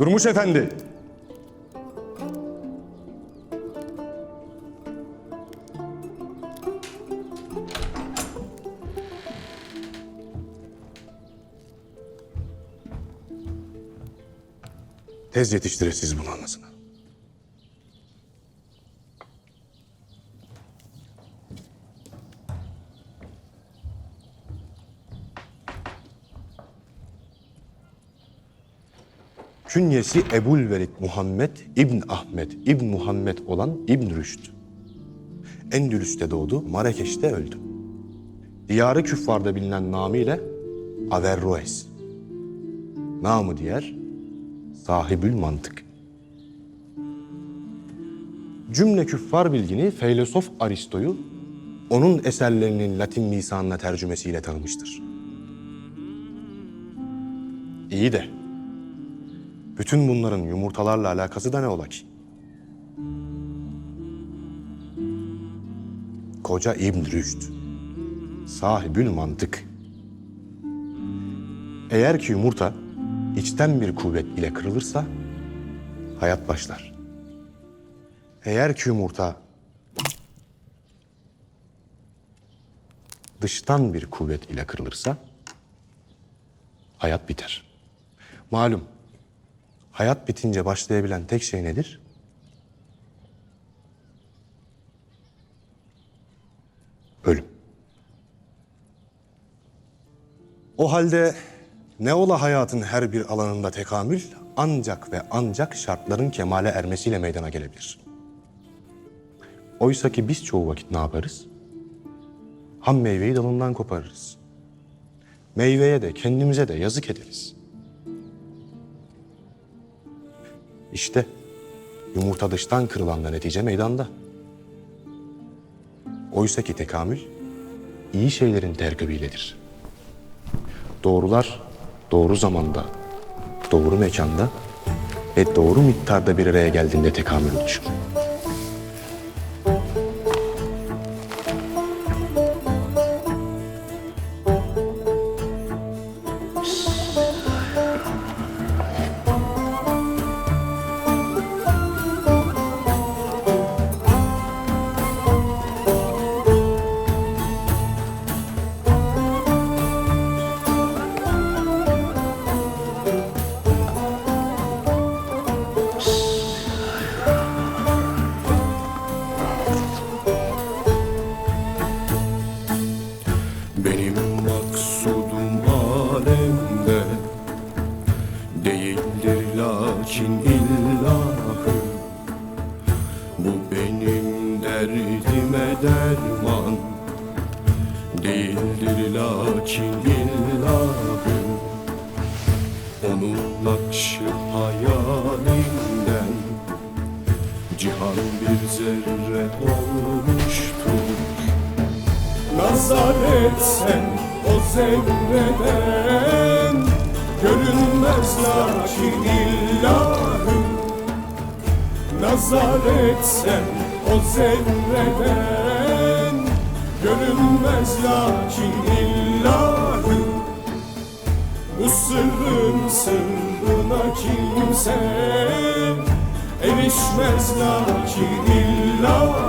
Durmuş efendi. Tez yetiştirirsiniz bunu anasını. Künyesi Ebul Velid Muhammed İbn Ahmet İbn Muhammed olan İbn Rüşd. Endülüs'te doğdu, Marrakeş'te öldü. Diyarı küffarda bilinen namıyla Averroes. Namı diğer sahibül mantık. Cümle küffar bilgini filozof Aristo'yu onun eserlerinin Latin lisanına tercümesiyle tanımıştır. İyi de bütün bunların yumurtalarla alakası da ne ola ki? Koca İbn Rüşd, sahibül mantık. Eğer ki yumurta içten bir kuvvet ile kırılırsa hayat başlar. Eğer ki yumurta dıştan bir kuvvet ile kırılırsa hayat biter. Malum hayat bitince başlayabilen tek şey nedir? Ölüm. O halde ne ola hayatın her bir alanında tekamül ancak ve ancak şartların kemale ermesiyle meydana gelebilir. Oysa ki biz çoğu vakit ne yaparız? Ham meyveyi dalından koparırız. Meyveye de kendimize de yazık ederiz. İşte yumurta dıştan kırılanla netice meydanda. Oysa ki tekamül iyi şeylerin terkibiyledir. Doğrular doğru zamanda, doğru mekanda ve doğru miktarda bir araya geldiğinde tekamül oluşur. Lakin illahı Bu benim derdime derman Değildir. Lakin illahı Onun nakşı hayalinden Cihan bir zerre olmuştur. Nazar etsen o zerreden Görünmez lakin illahı Nazar etsen o zerreden Görünmez lakin illahı. Bu sırrın sırrına kimse Erişmez lakin illahı